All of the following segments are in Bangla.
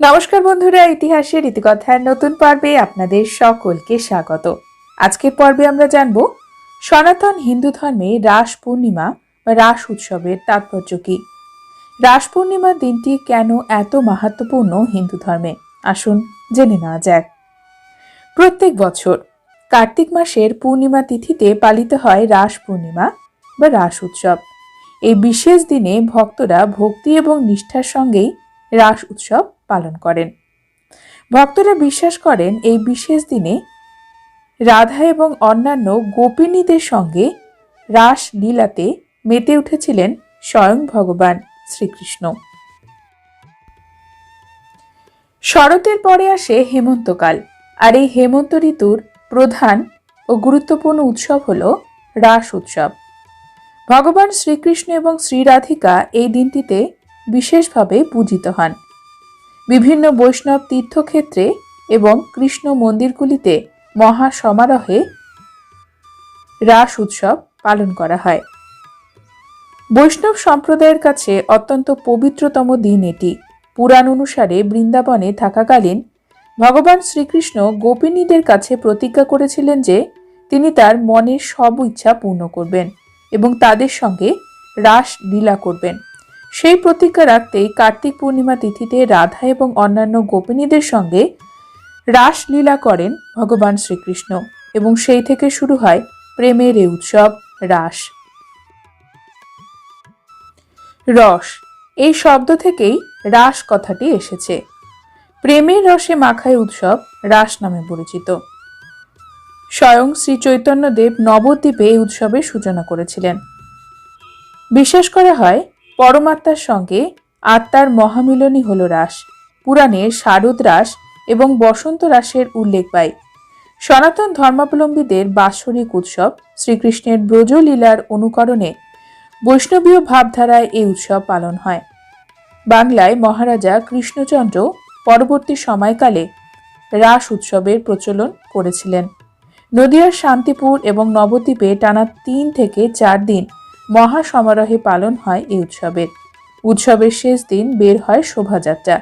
নমস্কার বন্ধুরা, ইতিহাসের ইতিকথার নতুন পর্বে আপনাদের সকলকে স্বাগত। আজকের পর্বে আমরা জানব, সনাতন হিন্দু ধর্মে রাস পূর্ণিমা বা রাস উৎসবের তাৎপর্য কী? রাস পূর্ণিমার দিনটি কেন এত মাহাত্মপূর্ণ হিন্দু ধর্মে? আসুন জেনে নেওয়া যাক। প্রত্যেক বছর কার্তিক মাসের পূর্ণিমা তিথিতে পালিত হয় রাস পূর্ণিমা বা রাস উৎসব। এই বিশেষ দিনে ভক্তরা ভক্তি এবং নিষ্ঠার সঙ্গেই রাস উৎসব পালন করেন। ভক্তরা বিশ্বাস করেন এই বিশেষ দিনে রাধা এবং অন্যান্য গোপিনীদের সঙ্গে রাস লীলাতে মেতে উঠেছিলেন স্বয়ং ভগবান শ্রীকৃষ্ণ। শরতের পরে আসে হেমন্তকাল আর এই হেমন্ত ঋতুর প্রধান ও গুরুত্বপূর্ণ উৎসব হল রাস উৎসব। ভগবান শ্রীকৃষ্ণ এবং শ্রীরাধিকা এই দিনটিতে বিশেষভাবে পূজিত হন। বিভিন্ন বৈষ্ণব তীর্থক্ষেত্রে এবং কৃষ্ণ মন্দিরগুলিতে মহা সমারোহে রাস উৎসব পালন করা হয়। বৈষ্ণব সম্প্রদায়ের কাছে অত্যন্ত পবিত্রতম দিন এটি। পুরাণ অনুসারে বৃন্দাবনে থাকাকালীন ভগবান শ্রীকৃষ্ণ গোপিনীদের কাছে প্রতিজ্ঞা করেছিলেন যে তিনি তার মনের সব ইচ্ছা পূর্ণ করবেন এবং তাদের সঙ্গে রাস লীলা করবেন। সেই প্রতিজ্ঞা রাখতেই কার্তিক পূর্ণিমা তিথিতে রাধা এবং অন্যান্য গোপিনীদের সঙ্গে রাসলীলা করেন ভগবান শ্রীকৃষ্ণ এবং সেই থেকে শুরু হয় প্রেমের এই উৎসব, রাস। রস, এই শব্দ থেকেই রাস কথাটি এসেছে। প্রেমের রসে মাখায় উৎসব, রাস নামে পরিচিত। স্বয়ং শ্রী চৈতন্যদেব নবদ্বীপে এই উৎসবের সূচনা করেছিলেন। বিশ্বাস করা হয় পরমাত্মার সঙ্গে আত্মার মহামিলনই হল রাস। পুরাণে শারদ রাস এবং বসন্ত রাসের উল্লেখ পাই। সনাতন ধর্মাবলম্বীদের বাৎসরিক উৎসব শ্রীকৃষ্ণের ব্রজলীলার অনুকরণে বৈষ্ণবীয় ভাবধারায় এই উৎসব পালন হয়। বাংলায় মহারাজা কৃষ্ণচন্দ্র পরবর্তী সময়কালে রাস উৎসবের প্রচলন করেছিলেন। নদিয়ার শান্তিপুর এবং নবদ্বীপে টানা তিন থেকে চার দিন মহা সমারোহে পালন হয় এই উৎসবের। উৎসবের শেষ দিন বের হয় শোভাযাত্রা।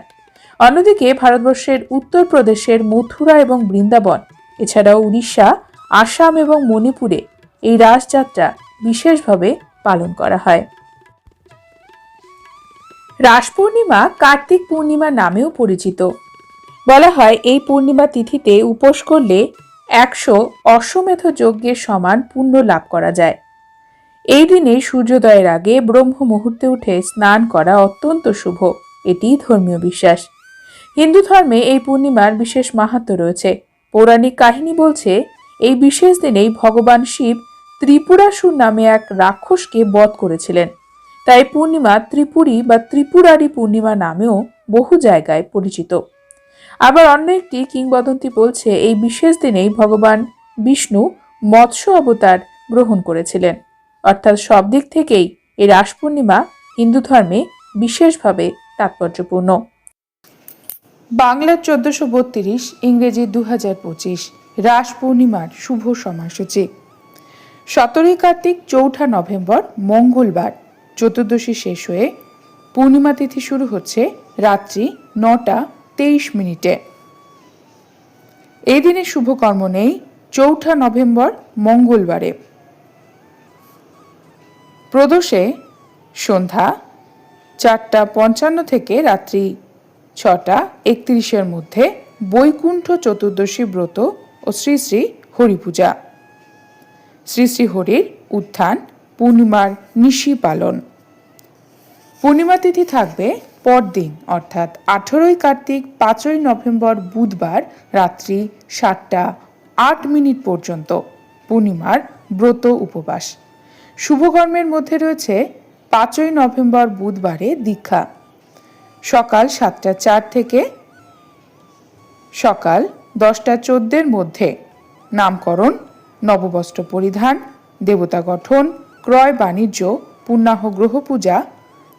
অন্যদিকে ভারতবর্ষের উত্তরপ্রদেশের মথুরা এবং বৃন্দাবন, এছাড়াও উড়িষ্যা, আসাম এবং মণিপুরে এই রাসযাত্রা বিশেষভাবে পালন করা হয়। রাস পূর্ণিমা কার্তিক পূর্ণিমা নামেও পরিচিত। বলা হয় এই পূর্ণিমা তিথিতে উপোস করলে একশো অশ্বমেধ যজ্ঞের সমান পুণ্য লাভ করা যায়। এই দিনে সূর্যোদয়ের আগে ব্রহ্ম মুহূর্তে উঠে স্নান করা অত্যন্ত শুভ। এটি ধর্মীয় বিশ্বাস। হিন্দু ধর্মে এই পূর্ণিমার বিশেষ মাহাত্ম রয়েছে। পৌরাণিক কাহিনী বলছে, এই বিশেষ দিনেই ভগবান শিব ত্রিপুরাসুর নামে এক রাক্ষসকে বধ করেছিলেন। তাই পূর্ণিমা ত্রিপুরী বা ত্রিপুরারি পূর্ণিমা নামেও বহু জায়গায় পরিচিত। আবার অন্য একটি কিংবদন্তি বলছে, এই বিশেষ দিনেই ভগবান বিষ্ণু মৎস্য অবতার গ্রহণ করেছিলেন। অর্থাৎ সব দিক থেকেই এই রাস পূর্ণিমা হিন্দু ধর্মে বিশেষভাবে তাৎপর্যপূর্ণ। বাংলার চোদ্দশো বত্রিশ, ইংরেজি দু হাজার পঁচিশ রাস পূর্ণিমার শুভ সময়সূচি। সতেরোই কার্তিক, চৌঠা নভেম্বর, মঙ্গলবার, চতুর্দশী শেষ হয়ে পূর্ণিমা তিথি শুরু হচ্ছে রাত্রি নটা তেইশ মিনিটে। এই দিনে শুভকর্ম নেই, চৌঠা নভেম্বর, মঙ্গলবারে। প্রদোষে সন্ধ্যা চারটা পঞ্চান্ন থেকে রাত্রি ছটা একত্রিশের মধ্যে বৈকুণ্ঠ চতুর্দশী ব্রত ও শ্রী শ্রী হরিপূজা। শ্রী শ্রী হরির উত্থান পূর্ণিমার নিশি পালন। পূর্ণিমা তিথি থাকবে পরদিন, অর্থাৎ আঠেরোই কার্তিক, পাঁচই নভেম্বর বুধবার রাত্রি সাতটা আট মিনিট পর্যন্ত পূর্ণিমার ব্রত উপবাস। শুভকর্মের মধ্যে রয়েছে পাঁচই নভেম্বর বুধবারে দীক্ষা। সকাল সাতটা চার থেকে সকাল দশটা চোদ্দের মধ্যে নামকরণ, নববস্ত্র পরিধান, দেবতা গঠন, ক্রয় বাণিজ্য, পুণ্যাহ গ্রহ পূজা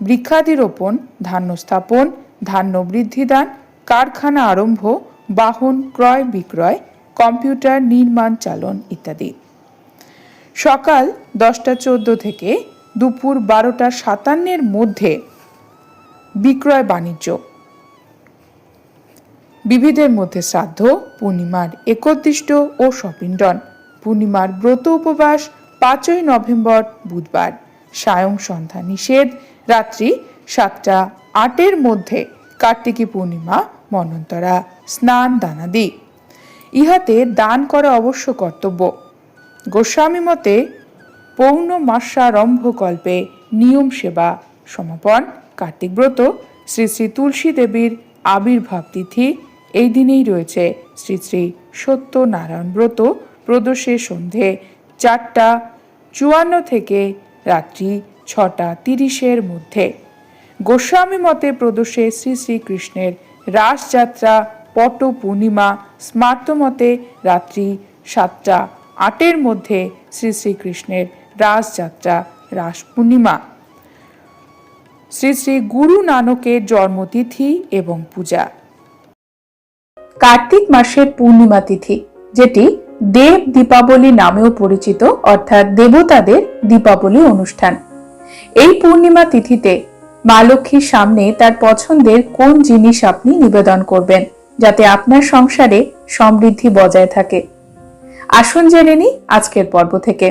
বৃক্ষাদি রোপণ ধান্য স্থাপন, ধান্য বৃদ্ধিদান, কারখানা আরম্ভ, বাহন ক্রয় বিক্রয়, কম্পিউটার নির্মাণ চালন ইত্যাদি। সকাল দশটা চোদ্দ থেকে দুপুর বারোটা সাতান্নের মধ্যে বিক্রয় বাণিজ্য। বিবিধের মধ্যে শ্রাদ্ধ, পূর্ণিমার একত্রিষ্ট ও সপিণ্ডন পূর্ণিমার ব্রত উপবাস পাঁচই নভেম্বর বুধবার। সায়ং সন্ধ্যা নিষেধ। রাত্রি সাতটা আটের মধ্যে কার্তিকী পূর্ণিমা, মনন্তরা, স্নান দানাদি। ইহাতে দান করা অবশ্য কর্তব্য। গোস্বামী মতে পৌর্ণমাসারম্ভ কল্পে নিয়ম সেবা সমাপন। কার্তিক ব্রত, শ্রী শ্রী তুলসী দেবীর আবির্ভাব তিথি, এই দিনেই রয়েছে শ্রী শ্রী সত্যনারায়ণ ব্রত। প্রদোষে সন্ধে চারটা চুয়ান্ন থেকে রাত্রি ছটা তিরিশের মধ্যে। গোস্বামী মতে, প্রদোষে শ্রী শ্রীকৃষ্ণের রাসযাত্রা পট পূর্ণিমা স্মার্ত মতে, রাত্রি সাতটা আটের মধ্যে শ্রী শ্রীকৃষ্ণের রাসযাত্রা রাস পূর্ণিমা শ্রী শ্রী গুরু নানকের জন্মতিথি এবং পূজা। কার্তিক মাসের পূর্ণিমা তিথি, যেটি দেব দীপাবলি নামেও পরিচিত, অর্থাৎ দেবতাদের দীপাবলি অনুষ্ঠান। এই পূর্ণিমা তিথিতে মা লক্ষ্মীর সামনে তার পছন্দের কোন জিনিস আপনি নিবেদন করবেন, যাতে আপনার সংসারে সমৃদ্ধি বজায় থাকে? আসুন জেনে নি আজকের পর্ব থেকে।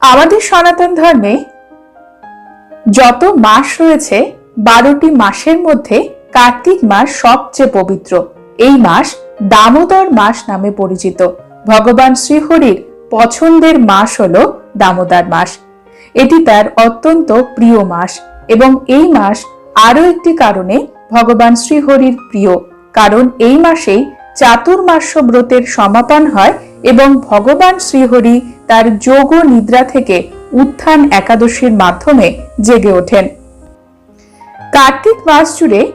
আমাদের সনাতন ধর্মে যত মাস রয়েছে, বারোটি মাসের মধ্যে কার্তিক মাস সবচেয়ে পবিত্র। এই মাস দামোদর মাস নামে পরিচিত। ভগবান শ্রীহরির পছন্দের মাস হল দামোদর মাস। এটি তার অত্যন্ত প্রিয় মাস এবং এই মাস আরও একটি কারণে ভগবান শ্রীহরির প্রিয়। কারণ এই মাসেই চাতুর্মাস্য ব্রতের সমাপন হয় এবং ভগবান শ্রীহরি তার যোগ নিদ্রা থেকে উত্থান একাদশীর মাধ্যমে জেগে ওঠেন। কার্তিক মাস জুড়ে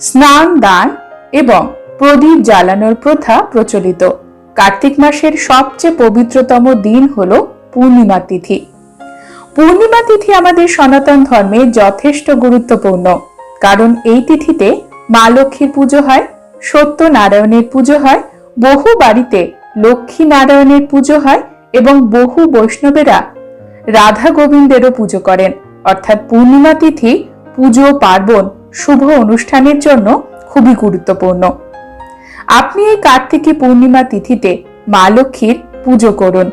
স্নান, দান এবং প্রদীপ জ্বালানোর প্রথা প্রচলিত। কার্তিক মাসের সবচেয়ে পবিত্রতম দিন হল পূর্ণিমা তিথি। পূর্ণিমা তিথি আমাদের সনাতন ধর্মে যথেষ্ট গুরুত্বপূর্ণ। কারণ এই তিথিতে মা লক্ষ্মীর পুজো হয়, সত্যনারায়ণের পুজো হয়, বহু বাড়িতে লক্ষ্মী নারায়ণের পুজো হয় এবং বহু বৈষ্ণবেরা রাধা গোবিন্দেরও পুজো করেন। অর্থাৎ পূর্ণিমা তিথি পুজো, পার্বণ, শুভ অনুষ্ঠানের জন্য খুবই গুরুত্বপূর্ণ। আপনি এই কার্তিকী পূর্ণিমা তিথিতে মা লক্ষ্মীর পুজো করুন।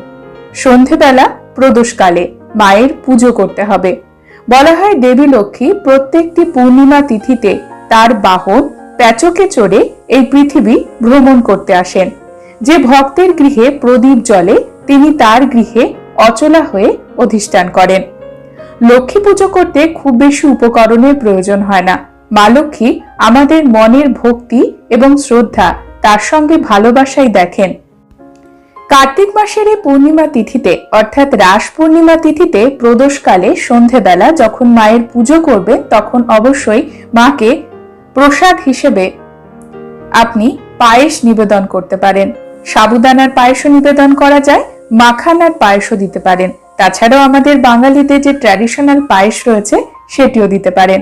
সন্ধেবেলা প্রদোষকালে মায়ের পুজো করতে হবে। বলা হয় দেবী লক্ষ্মী প্রত্যেকটি পূর্ণিমা তিথিতে তার বাহন, প্যাচকে চড়ে এই পৃথিবী ভ্রমণ করতে আসেন। যে ভক্তের গৃহে প্রদীপ জলে তিনি তার গৃহে অচলা হয়ে অধিষ্ঠান করেন। লক্ষ্মী পুজো করতে খুব বেশি উপকরণের প্রয়োজন হয় না। মা লক্ষ্মী আমাদের মনের ভক্তি এবং শ্রদ্ধা তার সঙ্গে ভালোবাসাই দেখেন। কার্তিক মাসের এই পূর্ণিমা তিথিতে, অর্থাৎ রাস পূর্ণিমা তিথিতে প্রদোষকালে সন্ধেবেলা যখন মায়ের পুজো করবে, তখন অবশ্যই মাকে প্রসাদ হিসেবে আপনি পায়েস নিবেদন করতে পারেন। সাবুদানার পায়েসও নিবেদন করা যায়, মাখানার পায়েসও দিতে পারেন। তাছাড়াও আমাদের বাঙালিদের যে ট্র্যাডিশনাল পায়েস রয়েছে, সেটিও দিতে পারেন।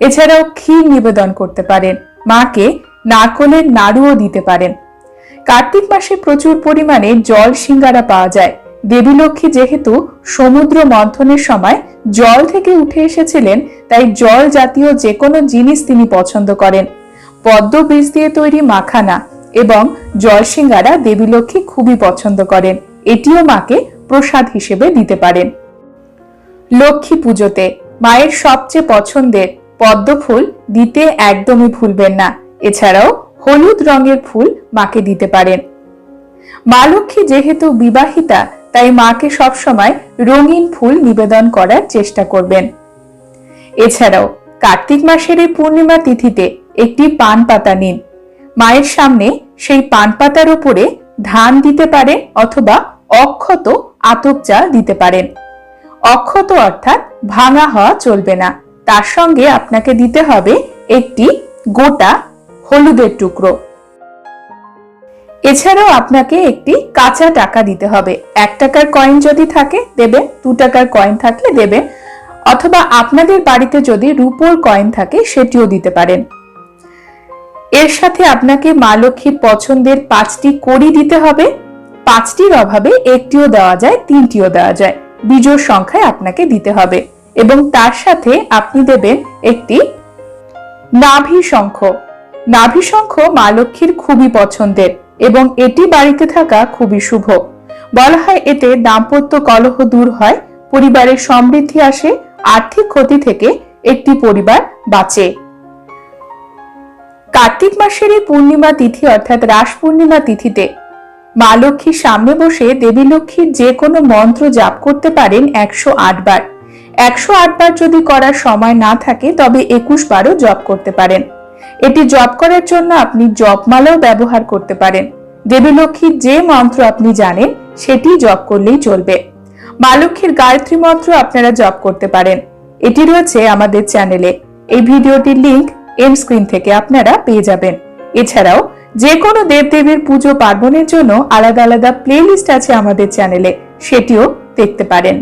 এছাড়াও ক্ষীর নিবেদন করতে পারেন। মাকে নারকলের নাড়ুও দিতে পারেন। কার্তিক মাসে প্রচুর পরিমাণে জল সিঙ্গারা পাওয়া যায়। দেবী লক্ষ্মী যেহেতু সমুদ্র মন্থনের সময় জল থেকে উঠে এসেছিলেন, তাই জল জাতীয় যে কোনো জিনিস তিনি পছন্দ করেন। পদ্ম বীজ দিয়ে তৈরি মাখানা এবং জল সিঙ্গারা দেবী লক্ষ্মী খুবই পছন্দ করেন। এটিও মাকে প্রসাদ হিসেবে দিতে পারেন। লক্ষ্মী পুজোতে মায়ের সবচেয়ে পছন্দের পদ্ম ফুল দিতে একদমই ভুলবেন না। এছাড়াও হলুদ রঙের ফুল মাকে দিতে পারেন। মা লক্ষ্মী যেহেতু বিবাহিতা, তাই মাকে সবসময় রঙিন ফুল নিবেদন করার চেষ্টা করবেন। এছাড়াও কার্তিক মাসের এই পূর্ণিমা তিথিতে একটি পান পাতা নিন। মায়ের সামনে সেই পান পাতার উপরে ধান দিতে পারে অথবা অক্ষত আতপ চাল দিতে পারেন। অক্ষত অর্থাৎ ভাঙা হওয়া চলবে না। তার সঙ্গে আপনাকে দিতে হবে একটি গোটা হলুদের টুকরো। এছাড়াও আপনাকে একটি কাঁচা টাকা দিতে হবে। এক টাকার কয়েন যদি থাকে দেবেন দু টাকার কয়েন থাকলে দেবেন অথবা আপনাদের বাড়িতে যদি রুপোর কয়েন থাকে, সেটিও দিতে পারেন। এর সাথে আপনাকে মা লক্ষ্মীর পছন্দের পাঁচটি কড়ি দিতে হবে। পাঁচটির অভাবে একটিও দেওয়া যায়, তিনটিও দেওয়া যায়। বিজোড় সংখ্যায় আপনাকে দিতে হবে। এবং তার সাথে আপনি দেবেন একটি নাভি শঙ্খ। নাভিশঙ্খ মা লক্ষ্মীর খুবই পছন্দের এবং এটি বাড়িতে থাকা খুবই শুভ। বলা হয় এতে দাম্পত্য কলহ দূর হয়, পরিবারের সমৃদ্ধি আসে, আর্থিক ক্ষতি থেকে একটি পরিবার বাঁচে। কার্তিক মাসের এই পূর্ণিমা তিথি অর্থাৎ রাস পূর্ণিমা তিথিতে মা লক্ষ্মীর সামনে বসে দেবী লক্ষ্মীর যে কোনো মন্ত্র জাপ করতে পারেন একশো আট বার। একশো বার যদি করার সময় না থাকে, তবে একুশ বারও জপ করতে পারেন। এটি জপ করার জন্য আপনি জপমালাও ব্যবহার করতে পারেন। দেবী লক্ষ্মীর যে মন্ত্র আপনি জানেন, সেটি জপ করলেই চলবে। মা লক্ষ্মীর গায়ত্রী মন্ত্র আপনারা জপ করতে পারেন। এটি রয়েছে আমাদের চ্যানেলে। এই ভিডিওটির লিংক এম স্ক্রিন থেকে আপনারা পেয়ে যাবেন। এছাড়াও যে কোনো দেবদেবীর পুজো পার্বণের জন্য আলাদা আলাদা প্লেলিস্ট আছে আমাদের চ্যানেলে, সেটিও দেখতে পারেন।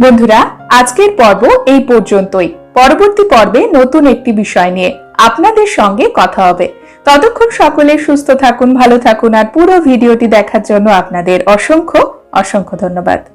বন্ধুরা, আজকের পর্ব এই পর্যন্তই। পরবর্তী পর্বে নতুন একটি বিষয় নিয়ে আপনাদের সঙ্গে কথা হবে। ততক্ষণ সকলে সুস্থ থাকুন, ভালো থাকুন, আর পুরো ভিডিওটি দেখার জন্য আপনাদের অসংখ্য অসংখ্য ধন্যবাদ।